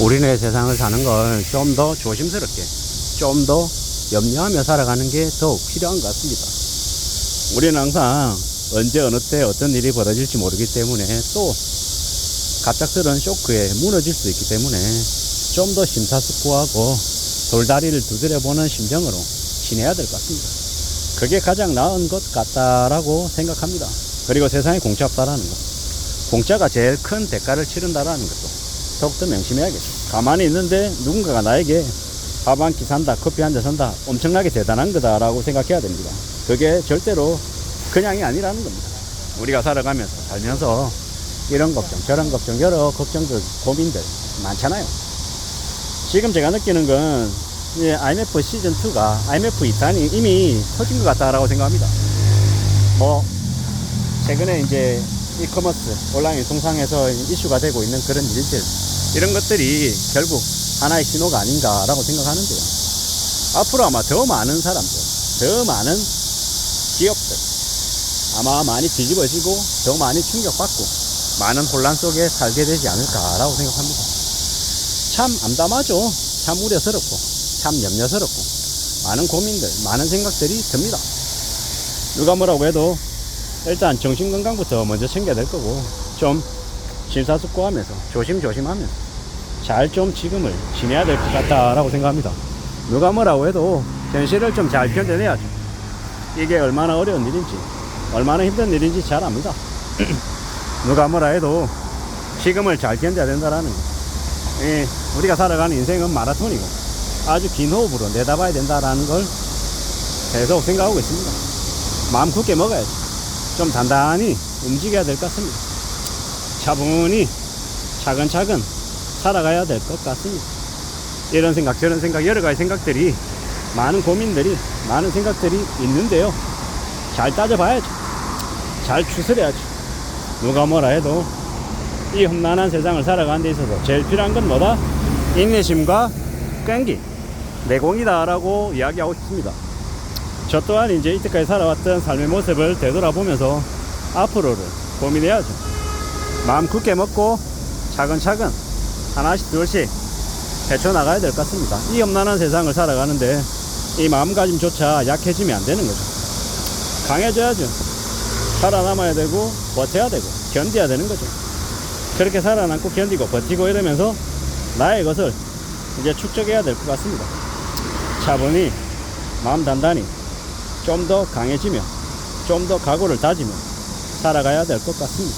우리네 세상을 사는 걸 좀 더 조심스럽게, 좀 더 염려하며 살아가는 게 더욱 필요한 것 같습니다. 우리는 항상 언제 어느 때 어떤 일이 벌어질지 모르기 때문에 또 갑작스러운 쇼크에 무너질 수 있기 때문에 좀 더 심사숙고하고 돌다리를 두드려보는 심정으로 지내야 될 것 같습니다. 그게 가장 나은 것 같다라고 생각합니다. 그리고 세상에 공짜 없다라는 것. 공짜가 제일 큰 대가를 치른다라는 것도 더욱더 명심해야겠죠. 가만히 있는데 누군가가 나에게 밥 한 끼 산다, 커피 한 잔 산다, 엄청나게 대단한 거다라고 생각해야 됩니다. 그게 절대로 그냥이 아니라는 겁니다. 우리가 살아가면서, 살면서 이런 걱정, 저런 걱정, 여러 걱정들, 고민들 많잖아요. 지금 제가 느끼는 건 이제 IMF 시즌2가 IMF 2탄이 이미 터진 것 같다라고 생각합니다. 뭐, 최근에 이제 이커머스, 온라인 통상에서 이슈가 되고 있는 그런 일들, 이런 것들이 결국 하나의 신호가 아닌가라고 생각하는데요. 앞으로 아마 더 많은 사람들, 더 많은 기업들, 아마 많이 뒤집어지고 더 많이 충격받고 많은 혼란 속에 살게 되지 않을까라고 생각합니다. 참 암담하죠. 참 우려스럽고, 참 염려스럽고, 많은 고민들, 많은 생각들이 듭니다. 누가 뭐라고 해도 일단 정신건강부터 먼저 챙겨야 될 거고, 좀 심사숙고하면서, 조심조심하면서, 잘 좀 지금을 지내야 될 것 같다라고 생각합니다. 누가 뭐라고 해도 현실을 좀 잘 견뎌내야죠. 이게 얼마나 어려운 일인지, 얼마나 힘든 일인지 잘 압니다. 누가 뭐라 해도 지금을 잘 견뎌야 된다라는 거. 예, 우리가 살아가는 인생은 마라톤이고 아주 긴 호흡으로 내다봐야 된다라는 걸 계속 생각하고 있습니다. 마음 굳게 먹어야지. 좀 단단히 움직여야 될 것 같습니다. 차분히 차근차근 살아가야 될 것 같습니다. 이런 생각, 저런 생각, 여러 가지 생각들이 많은 고민들이, 많은 생각들이 있는데요. 잘 따져봐야죠. 잘 추스려야죠. 누가 뭐라 해도 이 험난한 세상을 살아가는 데 있어서 제일 필요한 건 뭐다? 인내심과 끈기, 내공이다라고 이야기하고 싶습니다. 저 또한 이제 이때까지 살아왔던 삶의 모습을 되돌아보면서 앞으로를 고민해야죠. 마음 굳게 먹고 차근차근 하나씩 둘씩 헤쳐나가야 될 것 같습니다. 이 험난한 세상을 살아가는데 이 마음가짐조차 약해지면 안 되는 거죠. 강해져야죠. 살아남아야 되고 버텨야 되고 견뎌야 되는 거죠. 그렇게 살아남고 견디고 버티고 이러면서 나의 것을 이제 축적해야 될 것 같습니다. 차분히 마음 단단히 좀 더 강해지며 좀 더 각오를 다지며 살아가야 될 것 같습니다.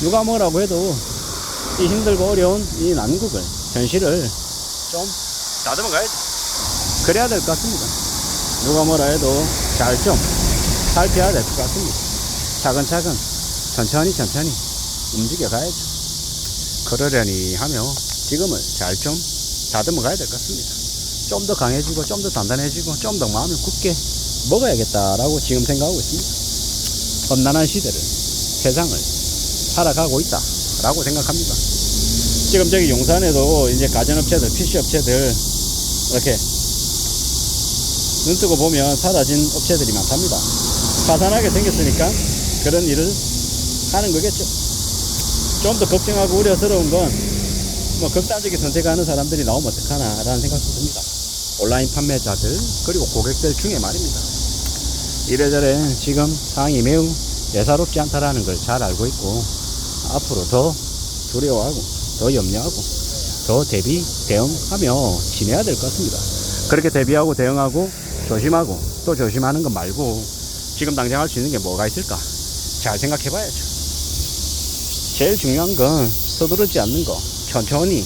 누가 뭐라고 해도 이 힘들고 어려운 이 난국을 현실을 좀 다듬어 가야죠. 그래야 될 것 같습니다. 누가 뭐라 해도 잘 좀 살펴야 될 것 같습니다. 차근차근 천천히 천천히 움직여 가야죠. 그러려니 하며 지금을 잘 좀 다듬어 가야 될 것 같습니다. 좀 더 강해지고 좀 더 단단해지고 좀 더 마음을 굳게 먹어야겠다라고 지금 생각하고 있습니다. 험난한 시대를 세상을 살아가고 있다 라고 생각합니다. 지금 저기 용산에도 이제 가전업체들, PC업체들 이렇게 눈 뜨고 보면 사라진 업체들이 많답니다. 파산하게 생겼으니까 그런 일을 하는 거겠죠. 좀 더 걱정하고 우려스러운 건 뭐 극단적인 선택하는 사람들이 나오면 어떡하나라는 생각도 듭니다. 온라인 판매자들 그리고 고객들 중에 말입니다. 이래저래 지금 상황이 매우 예사롭지 않다라는 걸 잘 알고 있고 앞으로 더 두려워하고 더 염려하고 더 대비 대응하며 지내야 될 것 같습니다. 그렇게 대비하고 대응하고 조심하고 또 조심하는 것 말고 지금 당장 할 수 있는 게 뭐가 있을까? 잘 생각해 봐야죠. 제일 중요한 건 서두르지 않는 거. 천천히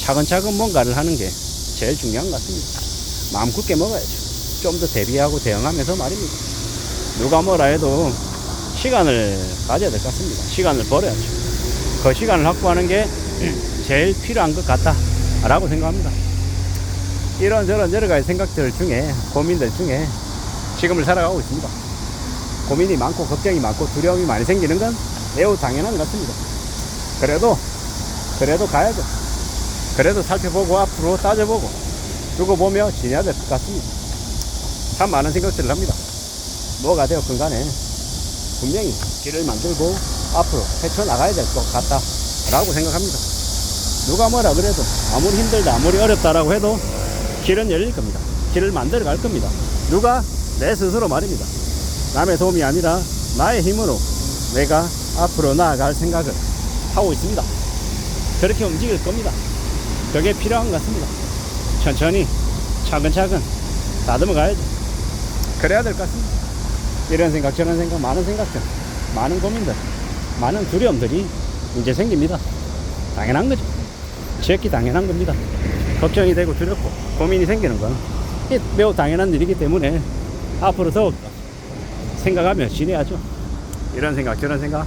차근차근 뭔가를 하는 게 제일 중요한 것 같습니다. 마음 굳게 먹어야죠. 좀 더 대비하고 대응하면서 말입니다. 누가 뭐라 해도 시간을 가져야 될 것 같습니다. 시간을 벌어야죠. 그 시간을 확보하는 게 제일 필요한 것 같다. 라고 생각합니다. 이런저런 여러 가지 생각들 중에, 고민들 중에 지금을 살아가고 있습니다. 고민이 많고, 걱정이 많고, 두려움이 많이 생기는 건 매우 당연한 것 같습니다. 그래도, 그래도 가야죠. 그래도 살펴보고, 앞으로 따져보고, 두고 보며 지내야 될 것 같습니다. 참 많은 생각들을 합니다. 뭐가 되었건 간에 분명히 길을 만들고 앞으로 헤쳐나가야 될 것 같다. 라고 생각합니다. 누가 뭐라 그래도 아무리 힘들다 아무리 어렵다라고 해도 길은 열릴 겁니다. 길을 만들어 갈 겁니다. 누가 내 스스로 말입니다. 남의 도움이 아니라 나의 힘으로 내가 앞으로 나아갈 생각을 하고 있습니다. 그렇게 움직일 겁니다. 그게 필요한 것 같습니다. 천천히 차근차근 다듬어 가야죠. 그래야 될 것 같습니다. 이런 생각 저런 생각 많은 생각들 많은 고민들 많은 두려움들이 이제 생깁니다. 당연한 거죠. 지었기 당연한 겁니다. 걱정이 되고 두렵고 고민이 생기는 건 매우 당연한 일이기 때문에 앞으로 더욱 생각하며 지내야죠. 이런 생각 저런 생각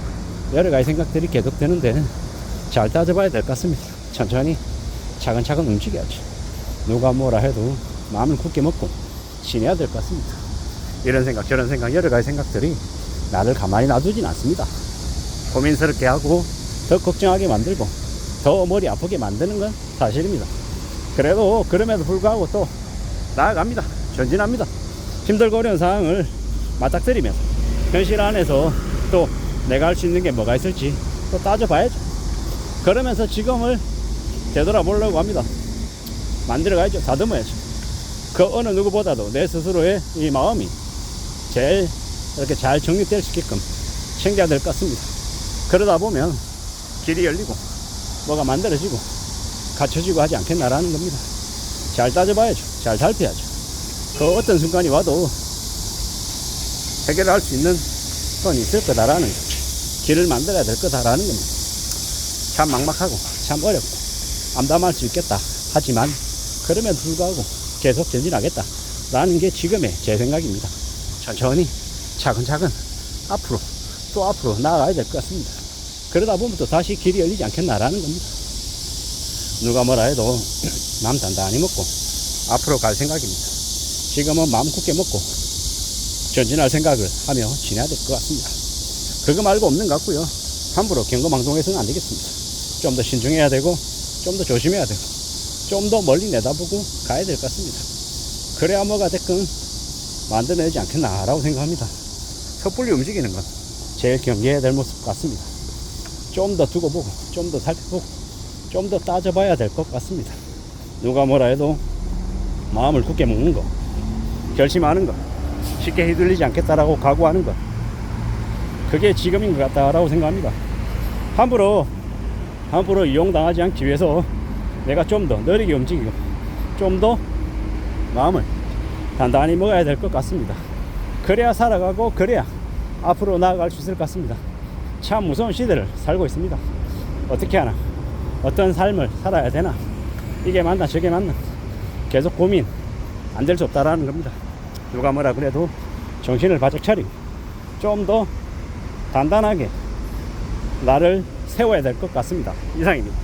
여러 가지 생각들이 계속되는데 잘 따져봐야 될 것 같습니다. 천천히 차근차근 움직여야죠. 누가 뭐라 해도 마음을 굳게 먹고 지내야 될 것 같습니다. 이런 생각 저런 생각 여러 가지 생각들이 나를 가만히 놔두진 않습니다. 고민스럽게 하고 더 걱정하게 만들고 더 머리 아프게 만드는 건 사실입니다. 그래도 그럼에도 불구하고 또 나아갑니다. 전진합니다. 힘들고 어려운 상황을 맞닥뜨리면서 현실 안에서 또 내가 할 수 있는 게 뭐가 있을지 또 따져봐야죠. 그러면서 지금을 되돌아보려고 합니다. 만들어가야죠. 다듬어야죠. 그 어느 누구보다도 내 스스로의 이 마음이 제일 이렇게 잘 정립될 수 있게끔 챙겨야 될 것 같습니다. 그러다 보면 길이 열리고 뭐가 만들어지고 갖춰지고 하지 않겠나라는 겁니다. 잘 따져봐야죠. 잘 살펴야죠. 그 어떤 순간이 와도 해결할 수 있는 건 있을 거다라는 거. 길을 만들어야 될 거다라는 겁니다. 참 막막하고 참 어렵고 암담할 수 있겠다. 하지만 그럼에도 불구하고 계속 전진하겠다라는 게 지금의 제 생각입니다. 천천히 차근차근 앞으로 또 앞으로 나아가야 될 것 같습니다. 그러다 보면 또 다시 길이 열리지 않겠나라는 겁니다. 누가 뭐라 해도 마음 단단히 먹고 앞으로 갈 생각입니다. 지금은 마음 굳게 먹고 전진할 생각을 하며 지내야 될 것 같습니다. 그거 말고 없는 것 같고요. 함부로 경거망동해서는 안 되겠습니다. 좀 더 신중해야 되고 좀 더 조심해야 되고 좀 더 멀리 내다보고 가야 될 것 같습니다. 그래야 뭐가 됐건 만들어내지 않겠나라고 생각합니다. 섣불리 움직이는 건 제일 경계해야 될 모습 같습니다. 좀 더 두고 보고 좀 더 살펴보고 좀 더 따져봐야 될 것 같습니다. 누가 뭐라 해도 마음을 굳게 먹는 거, 결심하는 거, 쉽게 휘둘리지 않겠다라고 각오하는 것, 그게 지금인 것 같다라고 생각합니다. 함부로 함부로 이용당하지 않기 위해서 내가 좀 더 느리게 움직이고 좀 더 마음을 단단히 먹어야 될 것 같습니다. 그래야 살아가고 그래야 앞으로 나아갈 수 있을 것 같습니다. 참 무서운 시대를 살고 있습니다. 어떻게 하나? 어떤 삶을 살아야 되나? 이게 맞나 저게 맞나? 계속 고민 안 될 수 없다라는 겁니다. 누가 뭐라 그래도 정신을 바짝 차리고 좀 더 단단하게 나를 세워야 될 것 같습니다. 이상입니다.